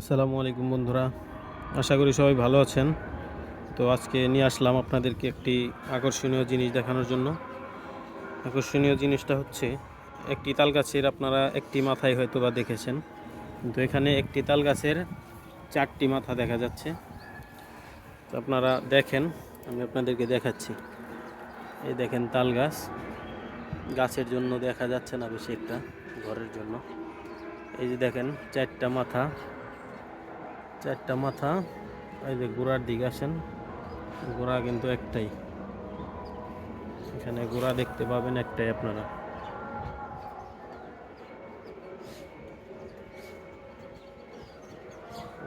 আসসালামু আলাইকুম বন্ধুরা। আশা করি সবাই ভালো আছেন। তো আজকে নিয়ে আসলাম আপনাদেরকে একটি আকর্ষণীয় জিনিস দেখানোর জন্য। আকর্ষণীয় জিনিসটা হচ্ছে, একটি তাল গাছের আপনারা একটি মাথায় হয়তো বা দেখেছেন। কিন্তু এখানে একটি তাল গাছের চারটি মাথা দেখা যাচ্ছে। তো আপনারা দেখেন, আমি আপনাদেরকে দেখাচ্ছি। এই দেখেন তাল গাছ গাছের জন্য দেখা যাচ্ছে না বেশি একটা, ঘরের জন্য। এই যে দেখেন, চারটা মাথা। চারটা মাথা, এই যে গোড়ার দিকে আসেন, গোড়া কিন্তু একটাই। এখানে গোড়া দেখতে পাবেন একটাই আপনারা।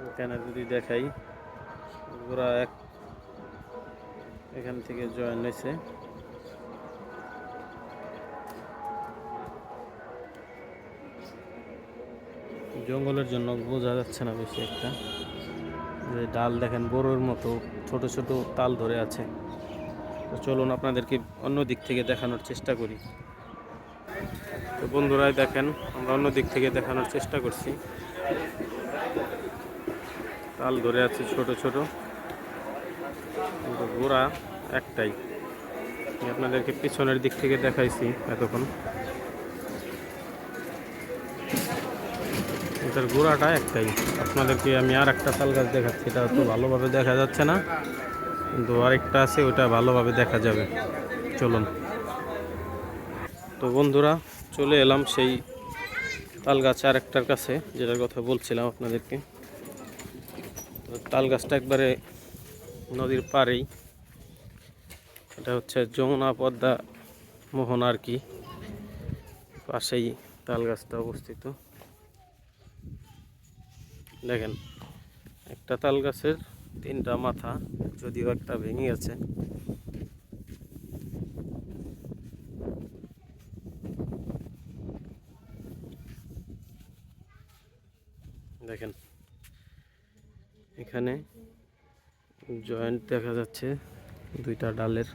এখানে যদি দেখাই, গোড়া এক, এখান থেকে জয়েন হয়েছে। জঙ্গলের জন্য বোঝা যাচ্ছে না বেশি একটা। যে ডাল দেখেন বড়োর মতো, ছোট ছোট তাল ধরে আছে। তো চলুন আপনাদেরকে অন্য দিক থেকে দেখানোর চেষ্টা করি। তো বন্ধুরাই দেখেন, আমরা অন্য দিক থেকে দেখানোর চেষ্টা করছি। তাল ধরে আছে ছোট ছোট। কিন্তু গোড়া একটাই। আপনাদেরকে পিছনের দিক থেকে দেখাইছি এতক্ষণ। এটার গোড়াটা একটাই। আপনাদেরকে আমি আর একটা তাল গাছ দেখাচ্ছি, এটা তো ভালোভাবে দেখা যাচ্ছে না, কিন্তু আরেকটা আছে, ওটা ভালোভাবে দেখা যাবে। চলুন। তো বন্ধুরা, চলে এলাম সেই তাল গাছ আরেকটার কাছে, যেটার কথা বলছিলাম আপনাদেরকে। তো তাল গাছটা একবারে নদীর পাড়েই। এটা হচ্ছে যমুনা পদ্মা মোহনা আর কি, পাশেই তাল গাছটা অবস্থিত। দেখেন, একটা তাল গাছের তিনটা মাথা, যদিও একটা ভেঙে গেছে দেখেন, এখানে জয়েন্ট দেখা যাচ্ছে দুইটা ডালের।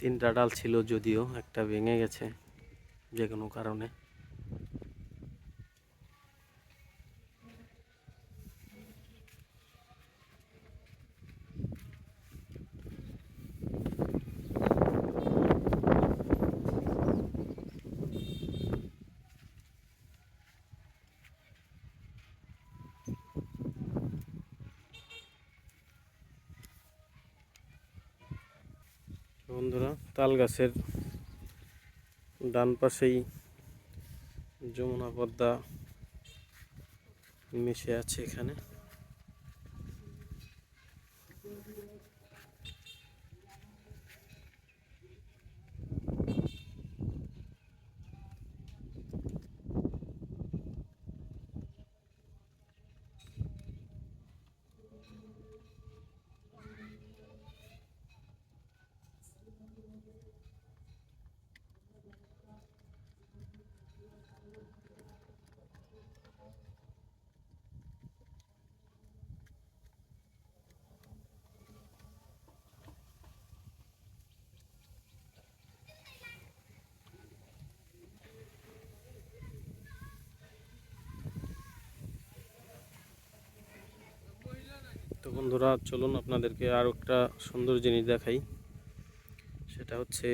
তিনটা ডাল ছিল যদিও একটা ভেঙে গেছে। যে কোনো কারণে। বন্ধুরা তাল গাছের ডান পাশেই যমুনা পদ্মা মিশে আছে এখানে। তো বন্ধুরা, চলুন আপনাদেরকে আরও একটা সুন্দর জিনিস দেখাই। সেটা হচ্ছে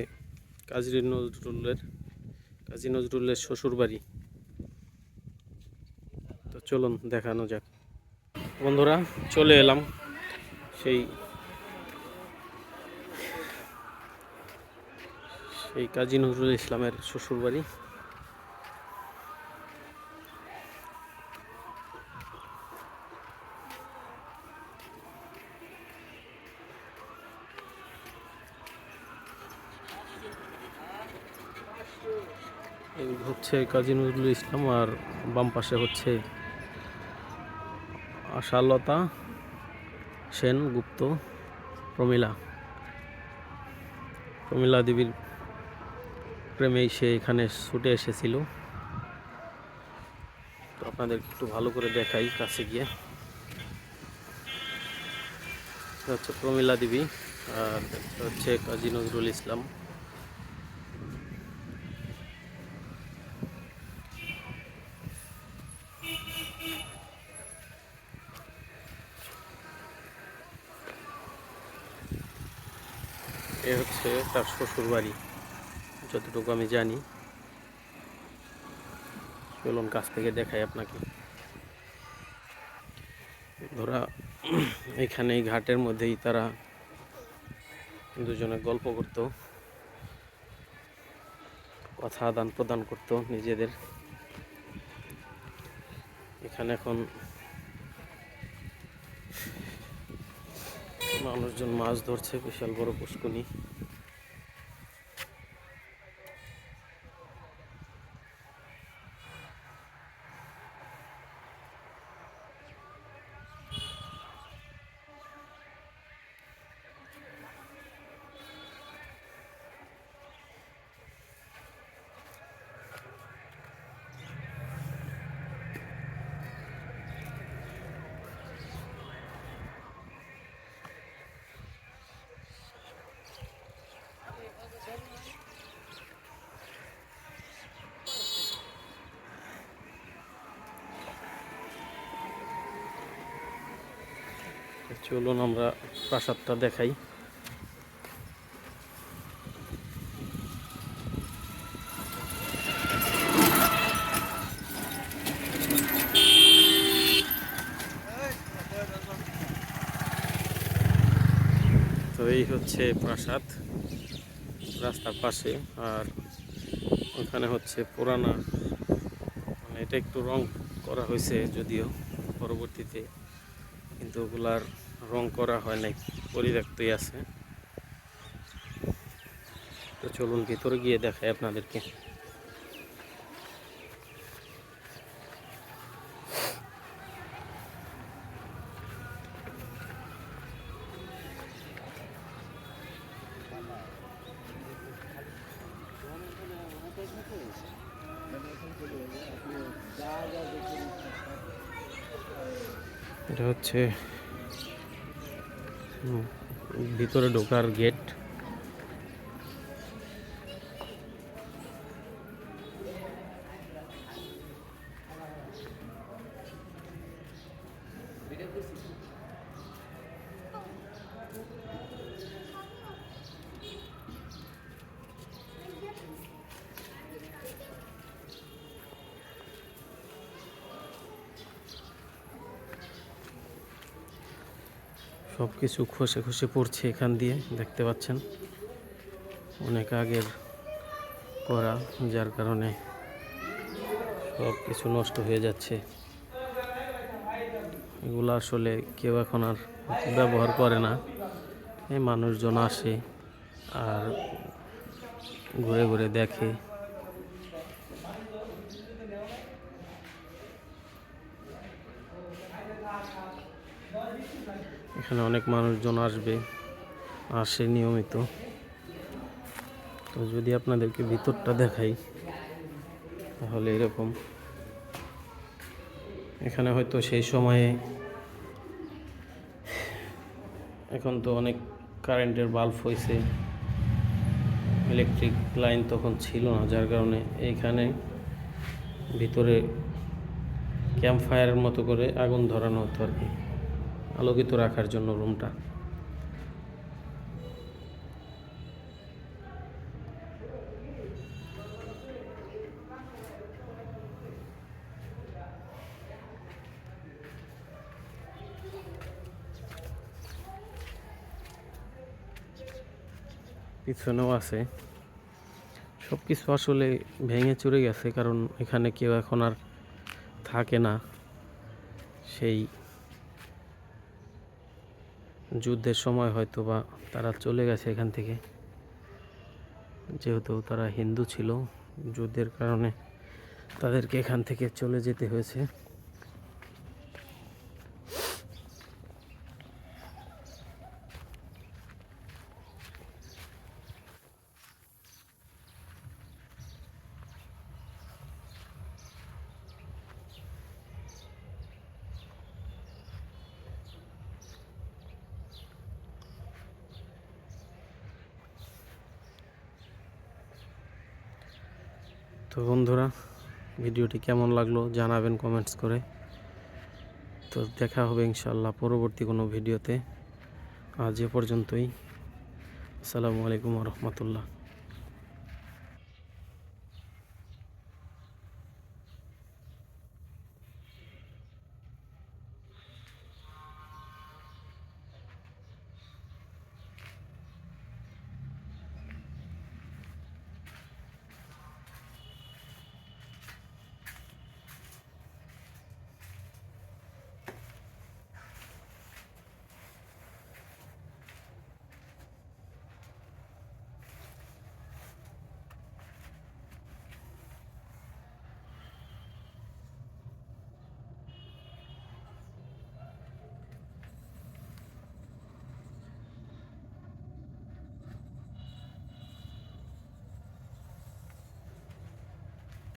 কাজী নজরুলের কাজী নজরুলের শ্বশুর বাড়ি তো চলুন দেখানো যাক। বন্ধুরা, চলে এলাম সেই সেই কাজী নজরুল ইসলামের শ্বশুর এই হচ্ছে কাজী নজরুল ইসলাম আর বাম পাশে হচ্ছে আশালতা সেন, গুপ্ত, প্রমিলা। প্রমিলা দেবীর প্রেমেই সে এখানে ছুটে এসেছিল। তো আপনাদেরকে একটু ভালো করে দেখাই কাছে গিয়ে। হচ্ছে প্রমিলা দেবী আর হচ্ছে কাজী নজরুল ইসলাম। এ হচ্ছে তার শ্বশুর বাড়ি যতটুকু আমি জানি। চলুন কাছ থেকে দেখাই আপনাকে। ধরা এখানে এই ঘাটের মধ্যেই তারা দুজনে গল্প করতো, কথা আদান প্রদান করতো নিজেদের। এখানে এখন মানুষজন মাছ ধরছে বিশাল বড় পুষ্কুনি চলুন আমরা প্রাসাদটা দেখাই। তো এই হচ্ছে প্রাসাদ, রাস্তার পাশে, আর ওখানে হচ্ছে পুরানা মানে এটা একটু রং করা হয়েছে যদিও পরবর্তীতে, কিন্তু ওগুলার রং করা হয় নাই পরিত্যক্তই আছে। তো চলুন ভিতরে গিয়ে দেখাই আপনাদেরকে। এটা হচ্ছে ভিতরে ঢোকার গেট সব কিছু খসে খসে পড়ছে এখান দিয়ে, দেখতে পাচ্ছেন। অনেক আগের করা, যার কারণে সব কিছু নষ্ট হয়ে যাচ্ছে। এগুলো আসলে কেউ এখন আর ব্যবহার করে না। এই মানুষজন আসে আর ঘুরে ঘুরে দেখে। এখানে অনেক মানুষজন আসবে, আসে নিয়মিত। তো যদি আপনাদেরকে ভিতরটা দেখাই, তাহলে এরকম। এখানে হয়তো সেই সময়ে এখন তো অনেক কারেন্টের বাল্ব হয়েছে, ইলেকট্রিক লাইন তখন ছিল না, যার কারণে এইখানে ভিতরে ক্যাম্প ফায়ারের মতো করে আগুন ধরানো হতো আর কি। আলোকিত রাখার জন্য রুমটা। পিছনেও আছে। সব কিছু আসলে ভেঙে চুরে গেছে, কারণ এখানে কেউ এখন আর থাকে না। সেই যুদ্ধের সময় হয়তো বা তারা চলে গেছে এখান থেকে। যেহেতু তারা হিন্দু ছিল, যুদ্ধের কারণে তাদেরকে এখান থেকে চলে যেতে হয়েছে। তো বন্ধুরা, ভিডিওটি কেমন লাগল জানাবেন কমেন্টস করে। তো দেখা হবে ইনশাল্লাহ পরবর্তী কোনো ভিডিওতে। আজ এ পর্যন্তই। আসসালামু আলাইকুম রহমতুল্লাহ।